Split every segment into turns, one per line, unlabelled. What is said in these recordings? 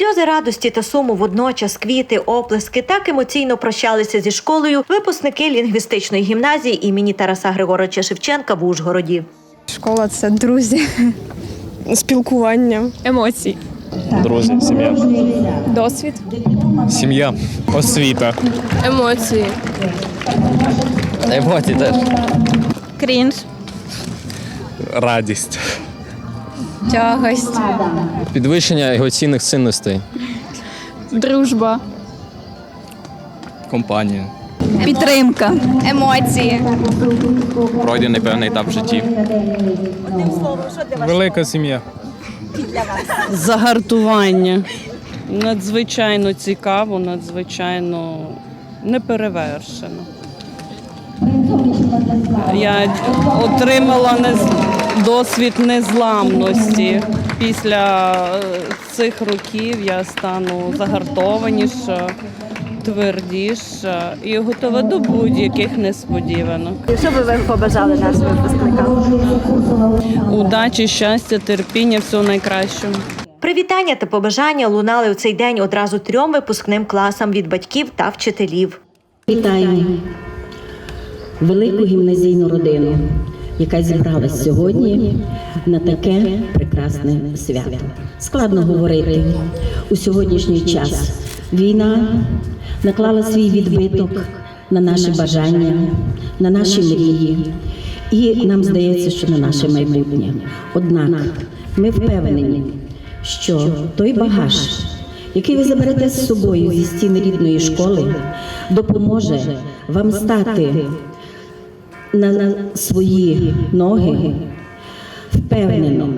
Сльози радості та суму водночас, квіти, оплески так емоційно прощалися зі школою випускники лінгвістичної гімназії імені Тараса Григоровича Шевченка в Ужгороді.
Школа це друзі, спілкування,
Емоції.
Друзі, сім'я.
Досвід.
Сім'я. Освіта.
Емоції.
Емоції теж.
Крінж.
Радість.
Тягость.
Підвищення емоційних цінностей.
Дружба.
Компанія.
Підтримка. Емоції.
Пройдений певний етап в житті. Велика сім'я.
Загартування. Надзвичайно цікаво, надзвичайно неперевершено. Я отримала досвід незламності. Після е, цих років я стану загартованіша, твердіша і готова до будь-яких несподіванок.
Що би ви побажали нашим випускникам?
Удачі, щастя, терпіння, всього найкращого.
Привітання та побажання лунали у цей день одразу трьом випускним класам від батьків та вчителів.
Вітаємо велику гімназійну родину, яка зібралась сьогодні на таке прекрасне свято. Складно говорити у сьогоднішній час. Війна наклала свій відбиток на наші бажання, на наші мрії, і нам здається, що на наше майбутнє. Однак ми впевнені, що той багаж, який ви заберете з собою зі стін рідної школи, допоможе вам стати на, свої ноги. Впевнено,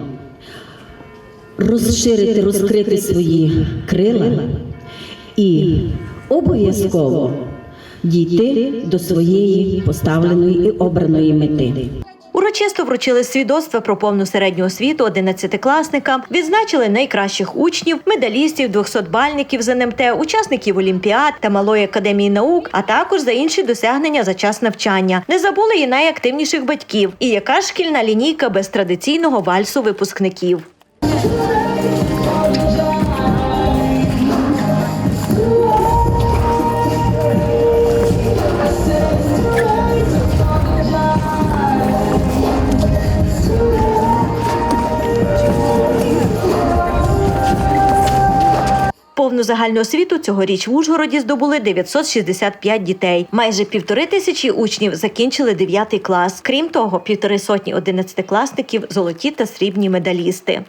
розширити, розкрити свої крила. І обов'язково дійти до своєї поставленої і обраної мети.
Урочисто вручили свідоцтва про повну середню освіту 11-класникам, відзначили найкращих учнів, медалістів, 200-бальників з НМТ, учасників олімпіад та малої академії наук, а також за інші досягнення за час навчання. Не забули і найактивніших батьків. І яка ж шкільна лінійка без традиційного вальсу випускників. Повну загальну освіту цьогоріч в Ужгороді здобули 965 дітей. Майже півтори тисячі учнів закінчили 9 клас. Крім того, півтори сотні одинадцятикласників – золоті та срібні медалісти.